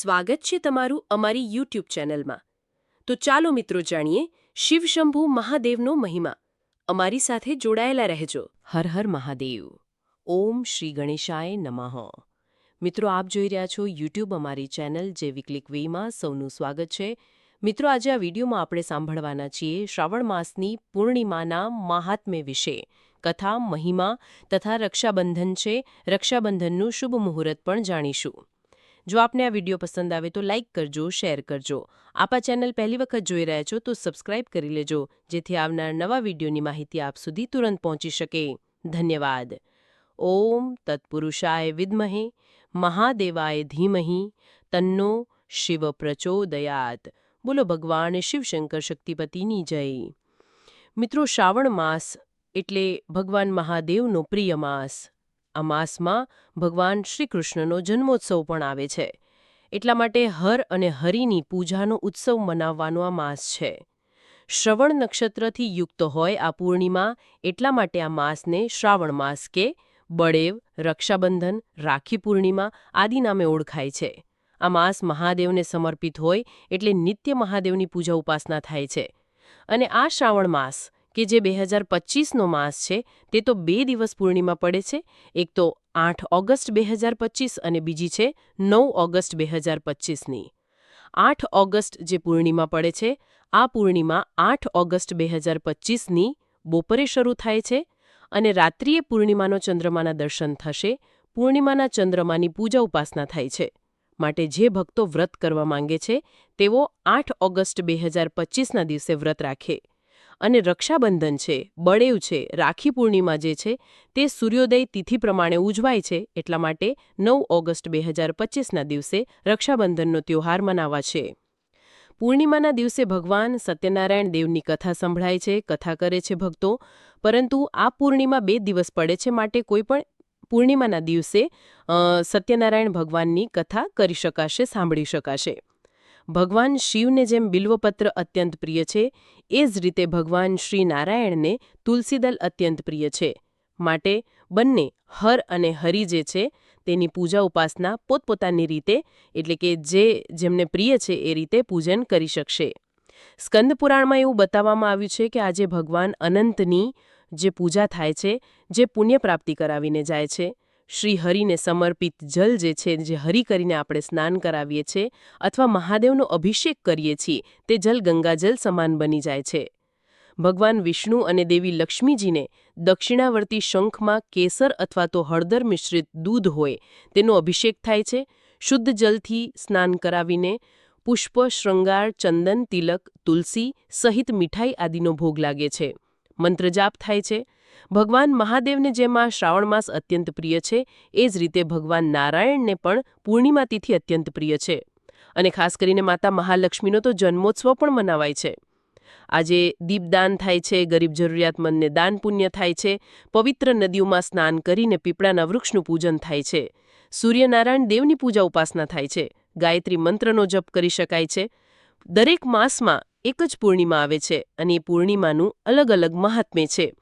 સ્વાગત છે તમારું અમારી યુટ્યુબ ચેનલમાં. તો ચાલો મિત્રો જાણીએ શિવશંભુ મહાદેવનો મહિમા. અમારી સાથે જોડાયેલા રહેજો. હર હર મહાદેવ. ઓમ શ્રી ગણેશાય નમઃ. મિત્રો, આપ જોઈ રહ્યા છો યુટ્યુબ અમારી ચેનલ જે વિકલિક વેમાં સૌનું સ્વાગત છે. મિત્રો, આજે આ વિડીયોમાં આપણે સાંભળવાના છીએ શ્રાવણ માસની પૂર્ણિમાના મહાત્મ્ય વિશે. કથા, મહિમા તથા રક્ષાબંધન છે. રક્ષાબંધનનું શુભ મુહૂર્ત પણ જાણીશું. જો આપને આ વીડિયો પસંદ આવે તો લાઇક કરજો, શેર કરજો. આપ ચેનલ પહેલી વખત જોઈ રહ્યા છો તો સબસ્ક્રાઇબ કરી લેજો, જેથી આવનાર નવા વિડીયોની માહિતી આપ સુધી તુરંત પહોંચી શકે. ધન્યવાદ. ઓમ તત્પુરુષાય વિદ્મહે, મહાદેવાય ધીમહી, તન્નો શિવ પ્રચોદયાત. બોલો ભગવાન શિવશંકર શક્તિપતિની જય. મિત્રો શ્રાવણ માસ એટલે ભગવાન મહાદેવનો પ્રિય માસ. આ માસમાં ભગવાન શ્રીકૃષ્ણનો જન્મોત્સવ પણ આવે છે. એટલા માટે હર અને હરિની પૂજાનો ઉત્સવ મનાવવાનો આ માસ છે. શ્રવણ નક્ષત્રથી યુક્ત હોય આ પૂર્ણિમા, એટલા માટે આ માસને શ્રાવણ માસ કે બળેવ, રક્ષાબંધન, રાખી પૂર્ણિમા આદિ નામે ઓળખાય છે. આ માસ મહાદેવને સમર્પિત હોય એટલે નિત્ય મહાદેવની પૂજા ઉપાસના થાય છે. અને આ શ્રાવણ માસ કે જે બે હજાર પચીસનો માસ છે, તે તો બે દિવસ પૂર્ણિમા પડે છે. એક તો આઠ ઓગસ્ટ બે હજાર પચીસ અને બીજી છે નવ ઓગસ્ટ બે હજાર પચીસની. આઠ ઓગસ્ટ જે પૂર્ણિમા પડે છે, આ પૂર્ણિમા આઠ ઓગસ્ટ બે હજાર પચીસની બપોરે શરૂ થાય છે અને રાત્રિએ પૂર્ણિમાનો ચંદ્રમાના દર્શન થશે, પૂર્ણિમાના ચંદ્રમાની પૂજા ઉપાસના થાય છે. માટે જે ભક્તો વ્રત કરવા માંગે છે, તેઓ આઠ ઓગસ્ટ બે હજાર પચીસના દિવસે વ્રત રાખે. અને રક્ષાબંધન છે, બળેવ છે, રાખી પૂર્ણિમા જે છે, તે સૂર્યોદય તિથિ પ્રમાણે ઉજવાય છે, એટલા માટે નવ ઓગસ્ટ બે હજાર પચીસના દિવસે રક્ષાબંધનનો ત્યોહાર મનાવા છે. પૂર્ણિમાના દિવસે ભગવાન સત્યનારાયણ દેવની કથા સંભળાય છે, કથા કરે છે ભક્તો, પરંતુ આ પૂર્ણિમા બે દિવસ પડે છે માટે કોઈ પણ પૂર્ણિમાના દિવસે સત્યનારાયણ ભગવાનની કથા કરી શકાશે, સાંભળી શકાશે. ભગવાન શિવને જેમ બિલ્વપત્ર અત્યંત પ્રિય છે, એ જ રીતે ભગવાન શ્રી નારાયણને તુલસીદલ અત્યંત પ્રિય છે. માટે બંને હર અને હરિ જે છે, તેની પૂજા ઉપાસના પોતપોતાની રીતે, એટલે કે જે જેમને પ્રિય છે એ રીતે પૂજન કરી શકશે. સ્કંદ પુરાણમાં એવું બતાવવામાં આવ્યું છે કે આજે ભગવાન અનંતની જે પૂજા થાય છે, જે પુણ્ય પ્રાપ્તિ કરાવીને જાય છે શ્રી હરિને સમર્પિત જલ જે છે, જે હરિ કરીને આપણે સ્નાન કરાવીએ છીએ અથવા મહાદેવનો અભિષેક કરીએ છીએ, તે જલ ગંગાજલ સમાન બની જાય છે. ભગવાન વિષ્ણુ અને દેવી લક્ષ્મીજીને દક્ષિણાવર્તી શંખમાં કેસર અથવા તો હળદર મિશ્રિત દૂધ હોય, તેનો અભિષેક થાય છે. શુદ્ધ જલથી સ્નાન કરાવીને પુષ્પ, શૃંગાર, ચંદન, તિલક, તુલસી સહિત મીઠાઈ આદિનો ભોગ લાગે છે. મંત્રજાપ થાય છે. ભગવાન મહાદેવને જેમ આ શ્રાવણ માસ અત્યંત પ્રિય છે, એ જ રીતે ભગવાન નારાયણને પણ પૂર્ણિમા તિથિ અત્યંત પ્રિય છે. અને ખાસ કરીને માતા મહાલક્ષ્મીનો તો જન્મોત્સવ પણ મનાવાય છે. આજે દીપદાન થાય છે, ગરીબ જરૂરિયાતમંદને દાન પુણ્ય થાય છે, પવિત્ર નદીઓમાં સ્નાન કરીને પીપળાના વૃક્ષનું પૂજન થાય છે. સૂર્યનારાયણ દેવની પૂજા ઉપાસના થાય છે. ગાયત્રી મંત્રનો જપ કરી શકાય છે. દરેક માસમાં એક જ પૂર્ણિમા આવે છે અને એ પૂર્ણિમાનું અલગ અલગ મહાત્મ્ય છે.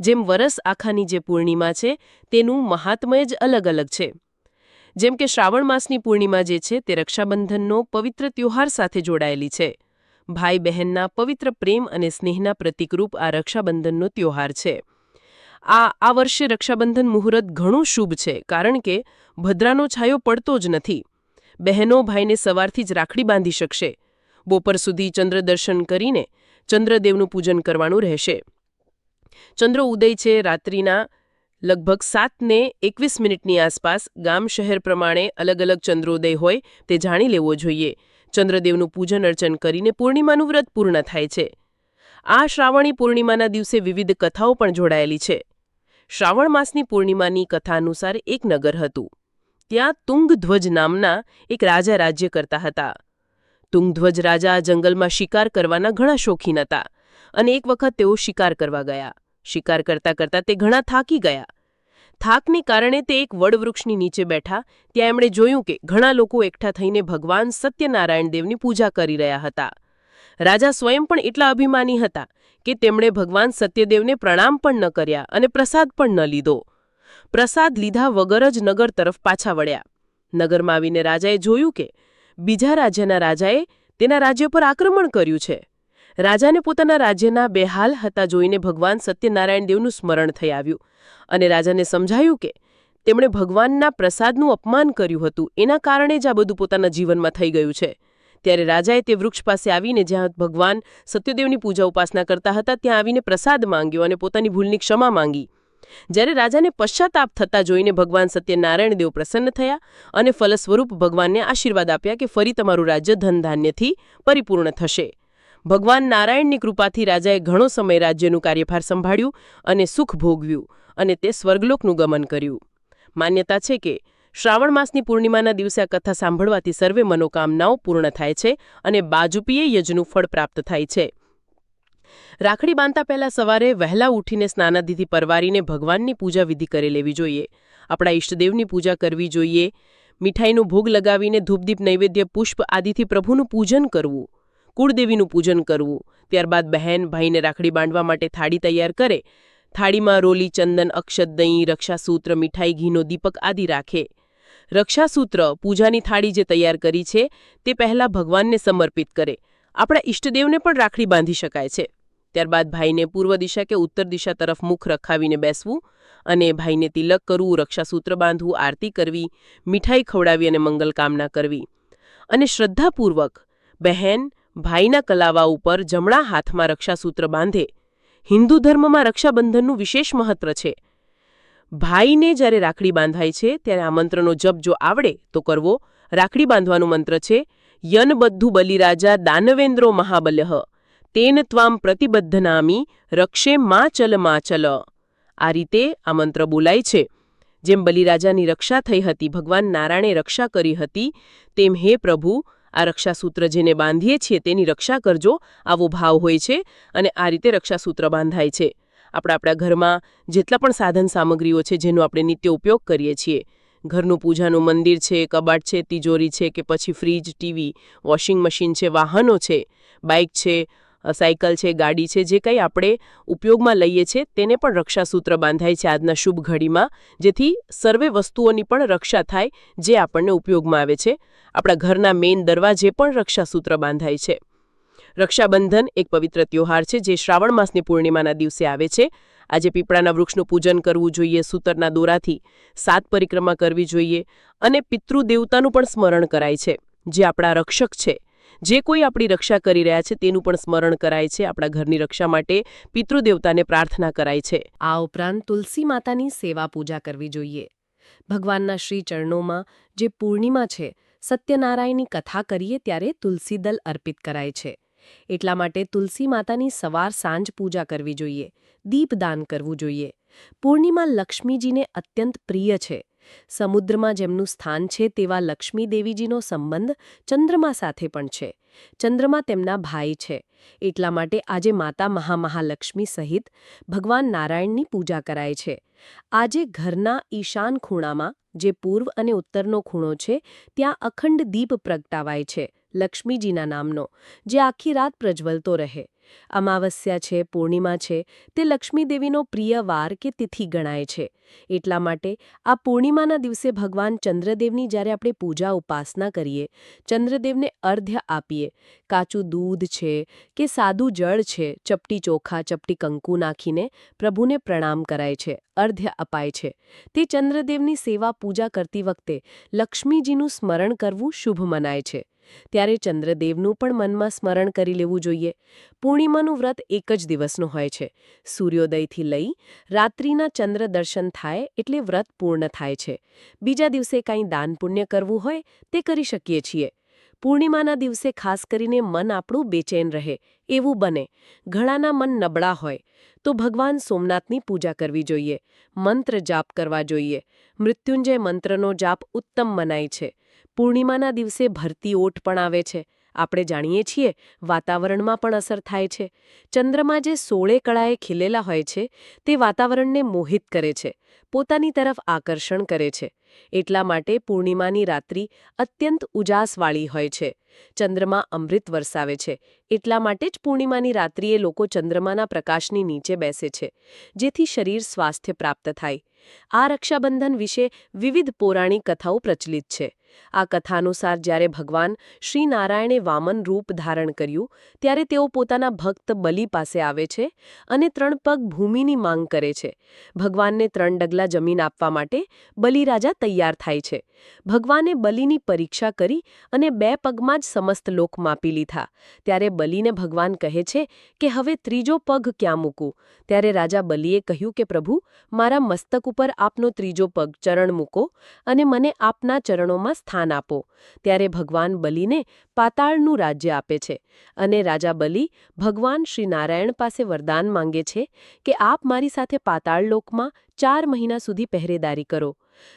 જેમ વરસ આખાની જે પૂર્ણિમા છે, તેનું મહાત્મય જ અલગ અલગ છે. જેમ કે શ્રાવણ માસની પૂર્ણિમા જે છે, તે રક્ષાબંધનનો પવિત્ર ત્યોહાર સાથે જોડાયેલી છે. ભાઈ બહેનના પવિત્ર પ્રેમ અને સ્નેહના પ્રતિકરૂપ આ રક્ષાબંધનનો ત્યોહાર છે. આ આ વર્ષે રક્ષાબંધન મુહૂર્ત ઘણું શુભ છે, કારણ કે ભદ્રાનો છાયો પડતો જ નથી. બહેનો ભાઈને સવારથી જ રાખડી બાંધી શકશે. બપોર સુધી ચંદ્ર દર્શન કરીને ચંદ્રદેવનું પૂજન કરવાનું રહેશે. ચંદ્ર ઉદય છે રાત્રિના લગભગ સાતને એકવીસ મિનિટની આસપાસ. ગામ શહેર પ્રમાણે અલગ અલગ ચંદ્રોદય હોય તે જાણી લેવો જોઈએ. ચંદ્રદેવનું પૂજન અર્ચન કરીને પૂર્ણિમાનું વ્રત પૂર્ણ થાય છે. આ શ્રાવણી પૂર્ણિમાના દિવસે વિવિધ કથાઓ પણ જોડાયેલી છે. શ્રાવણ માસની પૂર્ણિમાની કથા અનુસાર એક નગર હતું. ત્યાં તુંગધ્વજ નામના એક રાજા રાજ્ય કરતા હતા. તુંગધ્વજ રાજા જંગલમાં શિકાર કરવાના ઘણા શોખીન હતા અને એક વખત તેઓ શિકાર કરવા ગયા. શિકાર કરતા કરતા તે ઘણા થાકી ગયા. થાકને કારણે તે એક વડવૃક્ષની નીચે બેઠા, ત્યાં એમણે જોયું કે ઘણા લોકો એકઠા થઈને ભગવાન સત્યનારાયણ દેવની પૂજા કરી રહ્યા હતા. રાજા સ્વયં પણ એટલા અભિમાની હતા કે તેમણે ભગવાન સત્યદેવને પ્રણામ પણ ન કર્યા અને પ્રસાદ પણ ન લીધો. પ્રસાદ લીધા વગર જ નગર તરફ પાછા વળ્યા. નગરમાં આવીને રાજાએ જોયું કે બીજા રાજ્યના રાજાએ તેના રાજ્ય પર આક્રમણ કર્યું છે. રાજાને પોતાના રાજ્યના બેહાલ હતા જોઈને ભગવાન સત્યનારાયણ દેવનું સ્મરણ થઈ આવ્યું. અને રાજાને સમજાયું કે તેમણે ભગવાનના પ્રસાદનું અપમાન કર્યું હતું. એના કારણે જ આ બધું પોતાના જીવનમાં થઈ ગયું છે. ત્યારે રાજાએ તે વૃક્ષ પાસે આવીને જ્યાં ભગવાન સત્યદેવની પૂજા ઉપાસના કરતા હતા, ત્યાં આવીને પ્રસાદ માંગ્યો અને પોતાની ભૂલની ક્ષમા માંગી. જ્યારે રાજાને પશ્ચાતાપ થતા જોઈને ભગવાન સત્યનારાયણ દેવ પ્રસન્ન થયા અને ફલસ્વરૂપ ભગવાનને આશીર્વાદ આપ્યા કે ફરી તમારું રાજ્ય ધનધાન્યથી પરિપૂર્ણ થશે. ભગવાન નારાયણની કૃપાથી રાજાએ ઘણો સમય રાજ્યનું કાર્યભાર સંભાળ્યું અને સુખ ભોગવ્યું અને તે સ્વર્ગલોકનું ગમન કર્યું. માન્યતા છે કે, શ્રાવણ માસની પૂર્ણિમાના દિવસે આ કથા સાંભળવાથી સર્વે મનોકામનાઓ પૂર્ણ થાય છે અને બાજુપીએ યજનું ફળ પ્રાપ્ત થાય છે. રાખડી બાંધતા પહેલા સવારે વહેલા ઉઠીને સ્નાનાદિથી પરવારીને ભગવાનની પૂજા વિધિ કરી લેવી જોઈએ. આપણા ઈષ્ટદેવની પૂજા કરવી જોઈએ. મીઠાઈનું ભોગ લગાવીને ધૂપદીપ નૈવેદ્ય, પુષ્પ આદિથી પ્રભુનું પૂજન કરવું. કુળદેવીનું પૂજન કરવું. ત્યારબાદ બહેન ભાઈને રાખડી બાંધવા માટે થાળી તૈયાર કરે. થાળીમાં રોલી, ચંદન, અક્ષત, દહીં, રક્ષાસૂત્ર, મીઠાઈ, ઘીનો દીપક આદિ રાખે. રક્ષાસૂત્ર, પૂજાની થાળી જે તૈયાર કરી છે, તે પહેલાં ભગવાનને સમર્પિત કરે. આપણા ઈષ્ટદેવને પણ રાખડી બાંધી શકાય છે. ત્યારબાદ ભાઈને પૂર્વ દિશા કે ઉત્તર દિશા તરફ મુખ રખાવીને બેસવું અને ભાઈને તિલક કરવું, રક્ષાસૂત્ર બાંધવું, આરતી કરવી, મીઠાઈ ખવડાવી અને મંગલ કામના કરવી. અને શ્રદ્ધાપૂર્વક બહેન ભાઈના કલાવા ઉપર જમણા હાથમાં રક્ષાસૂત્ર બાંધે, હિન્દુ ધર્મમાં રક્ષાબંધનનું વિશેષ મહત્વ છે. ભાઈને જ્યારે રાખડી બાંધાય છે, ત્યારે આ મંત્રનો જપ જો આવડે, તો કરવો, રાખડી બાંધવાનો મંત્ર છે યનબદ્ધુ બલિરાજા દાનવેન્દ્રો મહાબલ્યહ તેન ત્વામ પ્રતિબદ્ધનામી, રક્ષે મા ચલ મા ચલ. આ રીતે આ મંત્ર બોલાય છે. જેમ બલિરાજાની રક્ષા થઈ હતી, ભગવાન નારાયણે રક્ષા કરી હતી, તેમ હે પ્રભુ આ રક્ષાસૂત્ર જેને બાંધીએ છીએ તેની રક્ષા કરજો. આવો ભાવ હોય છે અને આ રીતે રક્ષાસૂત્ર બાંધાય છે. આપણા આપણા ઘરમાં જેટલા પણ સાધન સામગ્રીઓ છે જેનો આપણે નિત્ય ઉપયોગ કરીએ છીએ. ઘરનું પૂજાનું મંદિર છે, કબાટ છે, તિજોરી છે કે પછી ફ્રીજ, ટીવી, વોશિંગ મશીન છે, વાહનો છે, બાઇક છે સાયકલ છે, ગાડી છે, જે કંઈ આપણે ઉપયોગમાં લઈએ છીએ, તેને પણ રક્ષાસૂત્ર બાંધાય છે આજના શુભ ઘડીમાં, જેથી સર્વે વસ્તુઓની પણ રક્ષા થાય, જે આપણને ઉપયોગમાં આવે છે. આપણા ઘરના મેઇન દરવાજે પણ રક્ષાસૂત્ર બાંધાય છે. રક્ષાબંધન એક પવિત્ર ત્યોહાર છે, જે શ્રાવણ માસની પૂર્ણિમાના દિવસે આવે છે. આજે પીપળાના વૃક્ષનું પૂજન કરવું જોઈએ, સૂતરના દોરાથી સાત પરિક્રમા કરવી જોઈએ અને પિતૃદેવતાનું પણ સ્મરણ કરાય છે, જે આપણા રક્ષક છે. જે કોઈ આપણી રક્ષા કરી રહ્યા છે તેનું પણ સ્મરણ કરાય છે, આપણા ઘરની રક્ષા માટે પિતૃદેવતાને પ્રાર્થના કરાય છે. આ ઉપરાંત તુલસી માતાની સેવા પૂજા કરવી જોઈએ. ભગવાનના શ્રી ચરણોમાં જે પૂર્ણિમા છે, સત્યનારાયણની કથા કરીએ ત્યારે તુલસીદલ અર્પિત કરાય છે. એટલા માટે તુલસી માતાની સવાર સાંજ પૂજા કરવી જોઈએ દીપદાન કરવું જોઈએ. પૂર્ણિમા લક્ષ્મીજીને અત્યંત પ્રિય છે. સમુદ્રમાં જેમનું સ્થાન છે તેવા લક્ષ્મી દેવીજીનો સંબંધ ચંદ્રમા સાથે પણ છે. ચંદ્રમા તેમના ભાઈ છે. એટલા માટે આજે માતા મહામહાલક્ષ્મી સહિત ભગવાન નારાયણની પૂજા કરાય છે. આજે ઘરના ઈશાન ખૂણામાં, જે પૂર્વ અને ઉત્તરનો ખૂણો છે, ત્યાં અખંડ દીપ પ્રગટાવાય છે લક્ષ્મીજીના નામનો, જે આખી રાત પ્રજ્વલતો રહે. અમાવસ્યા છે, પૂર્ણિમા છે, તે લક્ષ્મીદેવીનો પ્રિય વાર કે તિથિ ગણાય છે. એટલા માટે આ પૂર્ણિમાના દિવસે ભગવાન ચંદ્રદેવની જ્યારે આપણે પૂજા ઉપાસના કરીએ, ચંદ્રદેવને અર્ધ્ય આપીએ, કાચું દૂધ છે કે સાદું જળ છે, ચપટી ચોખા, ચપટી કંકુ નાખીને પ્રભુને પ્રણામ કરાય છે અર્ધ્ય અપાય છે. તે ચંદ્રદેવની સેવા પૂજા કરતી વખતે લક્ષ્મીજીનું સ્મરણ કરવું શુભ મનાય છે. ત્યારે ચંદ્રદેવનું પણ મનમાં સ્મરણ કરી લેવું જોઈએ. પૂર્ણિમાનું વ્રત એક જ દિવસનું હોય છે. સૂર્યોદયથી લઈ રાત્રિના ચંદ્ર દર્શન થાય એટલે વ્રત પૂર્ણ થાય છે. બીજા દિવસે કાંઈ દાન પુણ્ય કરવું હોય તે કરી શકીએ છીએ. પૂર્ણિમાના દિવસે ખાસ કરીને મન આપણું બેચેન રહે, એવું બને. ઘણાના મન નબળા હોય, તો ભગવાન સોમનાથની પૂજા કરવી જોઈએ. મંત્ર જાપ કરવા જોઈએ. મૃત્યુંજય મંત્રનો જાપ ઉત્તમ મનાય છે. પૂર્ણિમાના દિવસે ભરતી ઓટ પણ આવે છે. આપણે જાણીએ છીએ, વાતાવરણમાં પણ અસર થાય છે. ચંદ્રમાં જે સોળે કળાએ ખીલેલા હોય છે, તે વાતાવરણને મોહિત કરે છે, પોતાની તરફ આકર્ષણ કરે છે. એટલા માટે પૂર્ણિમાની રાત્રિ અત્યંત ઉજાસવાળી હોય છે. ચંદ્રમાં અમૃત વરસાવે છે. એટલા માટે જ પૂર્ણિમાની રાત્રિએ લોકો ચંદ્રમાના પ્રકાશની નીચે બેસે છે, જેથી શરીર સ્વાસ્થ્ય પ્રાપ્ત થાય. આ રક્ષાબંધન વિશે વિવિધ પૌરાણિક કથાઓ પ્રચલિત છે. આ કથાનુસાર જ્યારે ભગવાન શ્રી નારાયણે વામન રૂપ ધારણ કર્યું, ત્યારે તેઓ પોતાના ભક્ત બલિ પાસે આવે છે અને ત્રણ પગ ભૂમિની માંગ કરે છે. ભગવાનને ત્રણ ડગલા જમીન આપવા માટે બલિરાજા તૈયાર થાય છે. ભગવાને બલિની પરીક્ષા કરી અને બે પગમાં જ સમસ્ત લોક માપી લીધા. ત્યારે બલિને ભગવાન કહે છે કે, હવે ત્રીજો પગ ક્યાં મૂકું? ત્યારે રાજા બલિએ કહ્યું કે, પ્રભુ, મારા મસ્તક ઉપર આપનો ત્રીજો પગ ચરણ મૂકો અને મને આપના ચરણોમાં સ્થાન આપો. ત્યારે ભગવાન બલિને પાતાળનું રાજ્ય આપે છે અને રાજા બલિ ભગવાન શ્રી નારાયણ પાસે વરદાન માંગે છે કે આપ મારી સાથે પાતાળ લોકમાં ચાર મહિના સુધી પહેરેદારી કરો.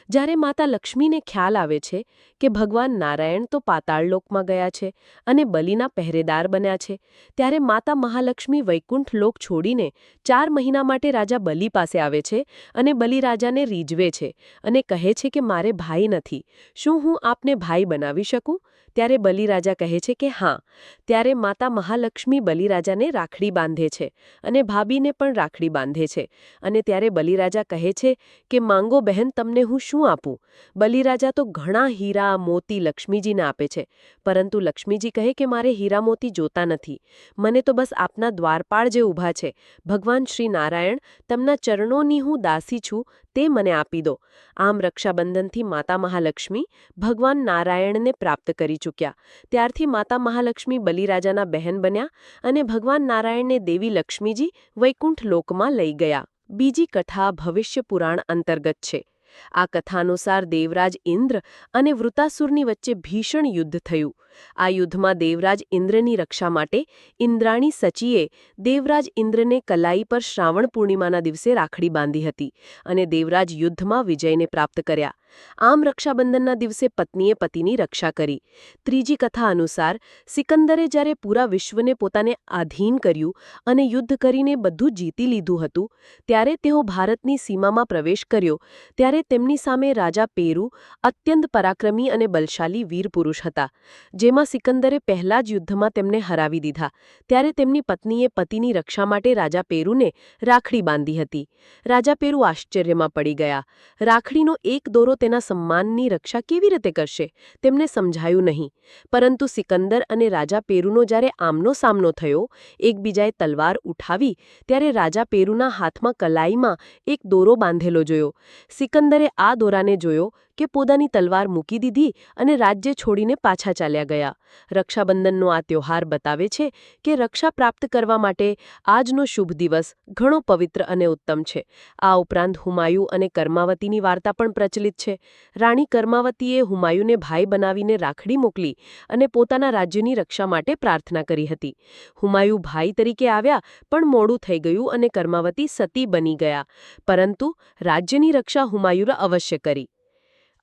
જ્યારે માતા લક્ષ્મીને ખ્યાલ આવે છે કે ભગવાન નારાયણ તો પાતાળલોકમાં ગયા છે અને બલિના પહેરેદાર બન્યા છે, ત્યારે માતા મહાલક્ષ્મી વૈકુંઠ લોક છોડીને ચાર મહિના માટે રાજા બલિ પાસે આવે છે અને બલિરાજાને રીઝવે છે અને કહે છે કે મારે ભાઈ નથી, શું હું આપને ભાઈ બનાવી શકું? ત્યારે બલિરાજા કહે છે કે હા. ત્યારે માતા મહાલક્ષ્મી બલિરાજાને રાખડી બાંધે છે અને ભાભીને પણ રાખડી બાંધે છે અને ત્યારે બલિરાજા કહે છે કે, માંગો બહેન, તમને હું શું આપું? બલિરાજા તો ઘણા હીરા, મોતી લક્ષ્મીજીને આપે છે, પરંતુ લક્ષ્મીજી કહે કે મારે હીરા, મોતી જોતા નથી. મને તો બસ આપના દ્વારપાળ જે ઊભા છે, ભગવાન શ્રી નારાયણ, તમના ચરણોની હું દાસી છું, તે મને આપી દો. આમ રક્ષાબંધનથી માતા મહાલક્ષ્મી ભગવાન નારાયણને પ્રાપ્ત કરી ચૂક્યા. ત્યારથી માતા મહાલક્ષ્મી બલિરાજાના બહેન બન્યા અને ભગવાન નારાયણને દેવી લક્ષ્મીજી વૈકુંઠ લોકમાં લઈ ગયા. બીજી કથા ભવિષ્ય પુરાણ અંતર્ગત છે. આ કથાનુસાર દેવરાજ ઇન્દ્ર અને વૃતાસુરની વચ્ચે ભીષણ યુદ્ધ થયું. આ યુદ્ધમાં દેવરાજ ઇન્દ્રની રક્ષા માટે ઇન્દ્રાણી સચીએ દેવરાજ ઇન્દ્રને કલાઈ પર શ્રાવણ પૂર્ણિમાના દિવસે રાખડી બાંધી હતી અને દેવરાજ યુદ્ધમાં વિજયને પ્રાપ્ત કર્યા. આમ રક્ષાબંધનના દિવસે પત્નીએ પતિની રક્ષા કરી. ત્રીજી કથા અનુસાર સિકંદરે જ્યારે પૂરા વિશ્વને પોતાને આધીન કર્યું અને યુદ્ધ કરીને બધું જીતી લીધું હતું, ત્યારે તેઓ ભારતની સીમામાં પ્રવેશ કર્યો. ત્યારે તેમની સામે રાજા પેરુ, અત્યંત પરાક્રમી અને બલશાલી વીર પુરુષ હતા જેમાં સિકંદરે પહેલા જ યુદ્ધમાં તેમને હરાવી દીધા, ત્યારે તેમની પત્નીએ પતિની રક્ષા માટે રાજા પેરુને રાખડી બાંધી હતી. રાજા પેરુ આશ્ચર્યમાં પડી ગયા. રાખડીનો એક દોરો તેના સન્માનની રક્ષા કેવી રીતે કરશે, તેમને સમજાયું નહીં. પરંતુ સિકંદર અને રાજા પેરુનો જ્યારે આમનો સામનો થયો, એકબીજાએ તલવાર ઉઠાવી, ત્યારે રાજા પેરુના હાથમાં કલાઈમાં એક દોરો બાંધેલો જોયો. સિકંદરે આ દોરાને જોયો કે પોતાની તલવાર મૂકી દીધી અને રાજ્ય છોડીને પાછા ચાલ્યા ગયા. રક્ષાબંધનનો આ ત્યોહાર બતાવે છે કે રક્ષા પ્રાપ્ત કરવા માટે આજનો શુભ દિવસ ઘણો પવિત્ર અને ઉત્તમ છે. આ ઉપરાંત હુમાયુ અને કર્માવતીની વાર્તા પણ પ્રચલિત છે. રાણી કર્માવતીએ હુમાયુને ભાઈ બનાવીને રાખડી મોકલી અને પોતાના રાજ્યની રક્ષા માટે પ્રાર્થના કરી હતી. હુમાયુ ભાઈ તરીકે આવ્યા પણ મોડું થઈ ગયું અને કર્માવતી સતી બની ગયા. પરંતુ રાજ્યની રક્ષા હુમાયુરા અવશ્ય કરી.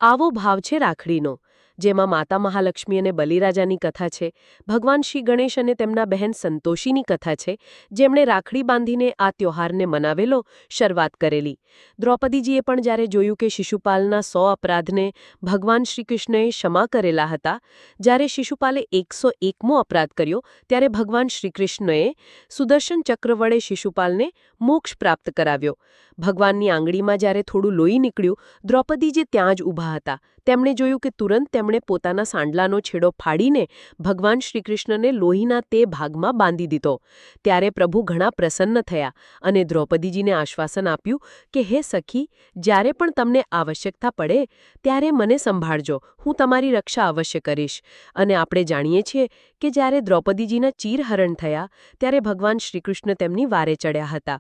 આવો ભાવ છે રાખડીનો. જેમાં માતા મહાલક્ષ્મી અને બલિરાજાની કથા છે, ભગવાન શ્રી ગણેશ અને તેમના બહેન સંતોષીની કથા છે, જેમણે રાખડી બાંધીને આ ત્યોહારને મનાવેલો શરૂઆત કરેલી. દ્રૌપદીજીએ પણ જ્યારે જોયું કે શિશુપાલના સો અપરાધને ભગવાન શ્રીકૃષ્ણએ ક્ષમા કરેલા હતા, જ્યારે શિશુપાલે એકસો એકમો અપરાધ કર્યો, ત્યારે ભગવાન શ્રીકૃષ્ણએ સુદર્શન ચક્ર વડે શિશુપાલને મોક્ષ પ્રાપ્ત કરાવ્યો. ભગવાનની આંગળીમાં જ્યારે થોડું લોહી નીકળ્યું, દ્રૌપદીજી ત્યાં જ ઊભા હતા. તેમણે જોયું કે તુરંત તેમણે પોતાના સાંડલાનો છેડો ફાડીને ભગવાન શ્રીકૃષ્ણને લોહીના તે ભાગમાં બાંધી દીધો. ત્યારે પ્રભુ ઘણા પ્રસન્ન થયા અને દ્રૌપદીજીને આશ્વાસન આપ્યું કે, હે સખી, જ્યારે પણ તમને આવશ્યકતા પડે, ત્યારે મને સંભાળજો. હું તમારી રક્ષા અવશ્ય કરીશ. અને આપણે જાણીએ છીએ કે જ્યારે દ્રૌપદીજીના ચીરહરણ થયા, ત્યારે ભગવાન શ્રીકૃષ્ણ તેમની વારે ચડ્યા હતા.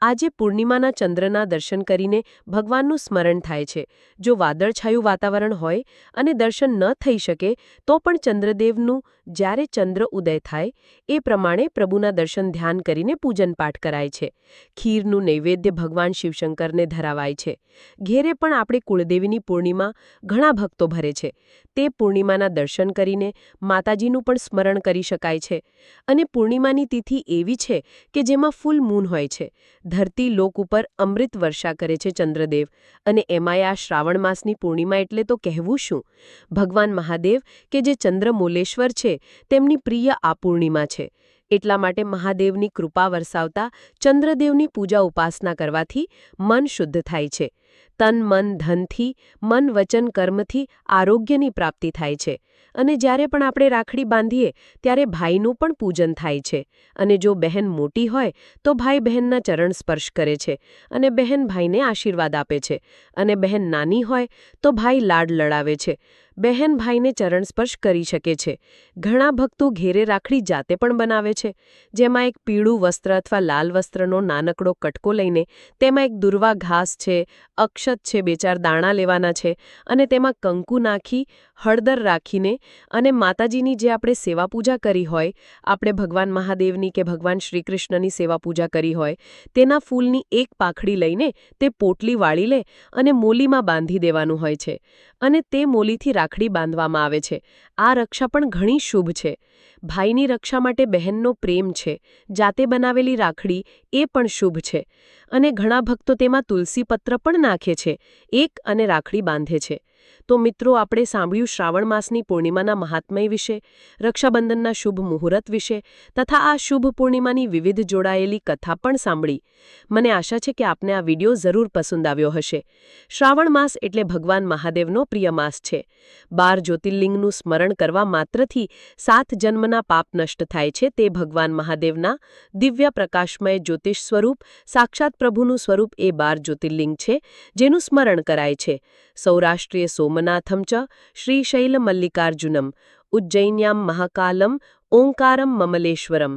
આજે પૂર્ણિમાના ચંદ્રના દર્શન કરીને ભગવાનનું સ્મરણ થાય છે. જો વાદળછાયું વાતાવરણ હોય અને દર્શન ન થઈ શકે, તો પણ ચંદ્રદેવનું જ્યારે ચંદ્ર ઉદય થાય, એ પ્રમાણે પ્રભુના દર્શન ધ્યાન કરીને પૂજન પાઠ કરાય છે. ખીરનું નૈવેદ્ય ભગવાન શિવશંકરને ધરાવાય છે. ઘેરે પણ આપણે કુળદેવીની પૂર્ણિમા ઘણા ભક્તો ભરે છે. તે પૂર્ણિમાના દર્શન કરીને માતાજીનું પણ સ્મરણ કરી શકાય છે. અને પૂર્ણિમાની તિથિ એવી છે કે જેમાં ફૂલ મૂન હોય છે. ધરતી લોક ઉપર અમૃત વર્ષા કરે છે ચંદ્રદેવ. અને એમાંય આ શ્રાવણ માસની પૂર્ણિમા એટલે તો કહેવું શું? ભગવાન મહાદેવ કે જે ચંદ્રમોલેશ્વર છે, તેમની પ્રિય આ પૂર્ણિમા છે. એટલા માટે મહાદેવની કૃપા વરસાવતા ચંદ્રદેવની પૂજા ઉપાસના કરવાથી મન શુદ્ધ થાય છે. તન, મન, ધનથી, મન, વચન, કર્મથી આરોગ્યની પ્રાપ્તિ થાય છે. અને જ્યારે પણ આપણે રાખડી બાંધીએ, ત્યારે ભાઈનું પણ પૂજન થાય છે. અને જો બહેન મોટી હોય, તો ભાઈ બહેનના ચરણ સ્પર્શ કરે છે અને બહેન ભાઈને આશીર્વાદ આપે છે. અને બહેન નાની હોય, તો ભાઈ લાડ લડાવે છે. બહેન ભાઈને ચરણ સ્પર્શ કરી શકે છે. ઘણા ભક્તો ઘેરે રાખડી જાતે પણ બનાવે છે. જેમાં એક પીળું વસ્ત્ર અથવા લાલ વસ્ત્રનો નાનકડો કટકો લઈને તેમાં એક દુર્વા ઘાસ છે અક્ષત છે, બે ચાર દાણા લેવાના છે અને તેમાં કંકુ નાખી, હળદર રાખીને અને માતાજીની જે આપણે સેવા પૂજા કરી હોય, આપણે ભગવાન મહાદેવની કે ભગવાન શ્રીકૃષ્ણની સેવા પૂજા કરી હોય, તેના ફૂલની એક પાખડી લઈને તે પોટલી વાળી લે અને મોલીમાં બાંધી દેવાનું હોય છે. અને તે મોલીથી રાખડી બાંધવામાં આવે છે. આ રક્ષા પણ ઘણી શુભ છે. ભાઈની રક્ષા માટે બહેનનો પ્રેમ છે. જાતે બનાવેલી રાખડી એ પણ શુભ છે. અને ઘણા ભક્તો તેમાં તુલસી પત્ર પણ નાખે છે. એક અને રાખડી બાંધે છે. તો મિત્રો, આપણે સાંભળ્યું શ્રાવણ માસની પૂર્ણિમાના મહાત્મય વિશે, રક્ષાબંધનના શુભ મુહૂર્ત વિશે, તથા આ શુભ પૂર્ણિમાની વિવિધ જોડાયેલી કથા પણ સાંભળી. મને આશા છે કે આપને આ વીડિયો જરૂર પસંદ આવ્યો હશે. શ્રાવણ માસ એટલે ભગવાન મહાદેવનો પ્રિય માસ છે. બાર જ્યોતિર્લિંગનું સ્મરણ કરવા માત્રથી સાત જન્મના પાપ નષ્ટ થાય છે તે ભગવાન મહાદેવના દિવ્ય પ્રકાશમય જ્યોતિષ સ્વરૂપ, સાક્ષાત પ્રભુનું સ્વરૂપ એ બાર જ્યોતિર્લિંગ છે, જેનું સ્મરણ કરાય છે. સૌરાષ્ટ્રીય સોમનાથમ ચ શ્રીશૈલમલ્લિકાર્જુનમ ઉજ્જૈન્યામ મહાકાલમ ઓંકારમ મમલેશ્વરમ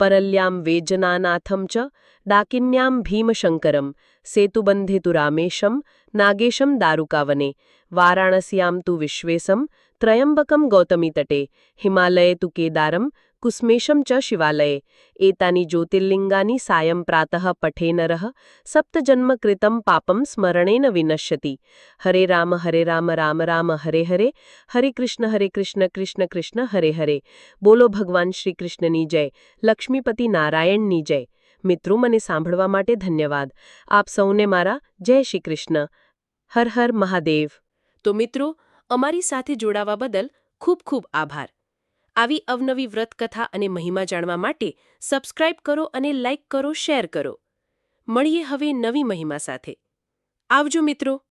પરલ્યામ વેજનાનાથમ ચ ડાકિન્યામ ભીમશંકરમ સેતુબંધેતુ રામેશમ નાગેશમ દારુકાવને વારાણસ્યામ તુ વિશ્વેશમ ત્રયંબકમ ગૌતમીતટે હિમાલયે તુ કેદારમ ચ શિવાલયે એતાની જ્યોતિર્લિંગાની સાયં પ્રાતઃ પઠે નરઃ સપ્તજન્મ કૃતમ પાપમ સ્મરણેન વિનશ્યતિ હરે રામ હરે રામ રામ રામ હરે હરે હરે કૃષ્ણ હરે કૃષ્ણ કૃષ્ણ કૃષ્ણ હરે હરે બોલો ભગવાન શ્રી કૃષ્ણની જય લક્ષ્મીપતિ નારાયણની જય મિત્રો મને સાંભળવા માટે ધન્યવાદ આપ સૌને મારા જય શ્રી કૃષ્ણ હર હર મહાદેવ તો મિત્રો અમારી સાથે જોડાવા બદલ ખૂબ ખૂબ આભાર આવી અવનવી વ્રતકથા અને મહિમા જાણવા માટે સબસ્ક્રાઇબ કરો અને લાઇક કરો, શેર કરો. મળીએ હવે નવી મહિમા સાથે. આવજો મિત્રો.